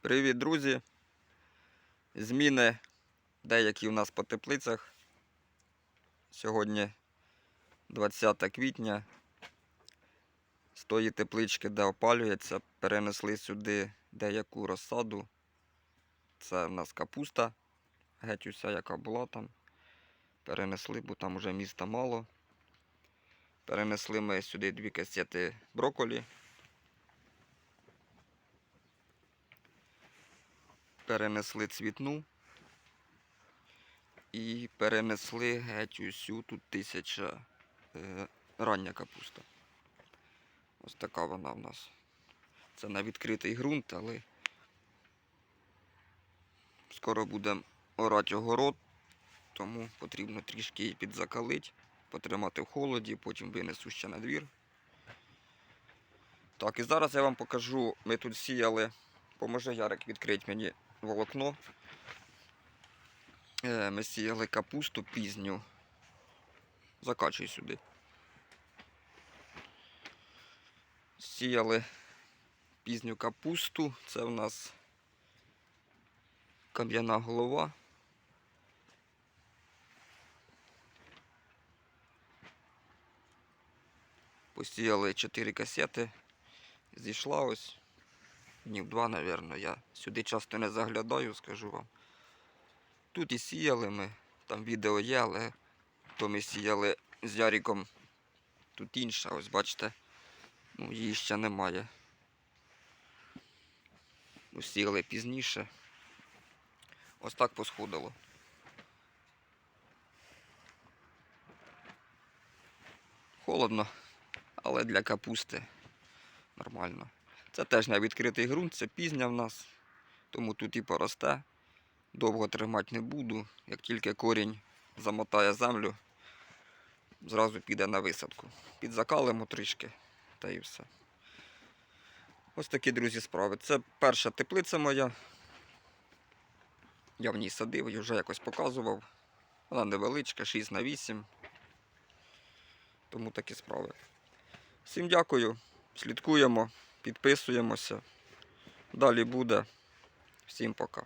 Привіт, друзі! Зміни деякі у нас по теплицях. Сьогодні 20 квітня. З тої теплички, де опалюється, перенесли сюди деяку розсаду. Це в нас капуста, геть уся, яка була там. Перенесли, бо там вже міста мало. Перенесли ми сюди дві касети брокколі. Перенесли цвітну і перенесли геть усю тут тисяча е, рання капуста. Ось така вона в нас. Це на відкритий ґрунт, але скоро будемо орати огород, тому потрібно трішки її підзакалити, потримати в холоді, потім винесу ще на двір. Так, і зараз я вам покажу, ми тут сіяли, поможе Ярик відкрити мені волокно. Е, Ми сіяли капусту пізню. Закачуй сюди. Сіяли пізню капусту. Це в нас кам'яна голова. Посіяли 4 касети. Зійшла ось днів два, напевно. Я сюди часто не заглядаю, скажу вам. Тут і сіяли ми, там відео є, але то ми сіяли з Яріком. Тут інша, ось бачите, ну її ще немає. Ну, сіяли пізніше. Ось так посходило. Холодно, але для капусти нормально. Це теж не відкритий ґрунт, це пізня в нас, тому тут і поросте. Довго тримати не буду. Як тільки корінь замотає землю, зразу піде на висадку. Підзакалимо трішки та і все. Ось такі, друзі, справи. Це перша теплиця моя. Я в ній садив і вже якось показував. Вона невеличка, 6 на 8. Тому такі справи. Всім дякую, слідкуємо підписуємося. Далі буде. Всім пока.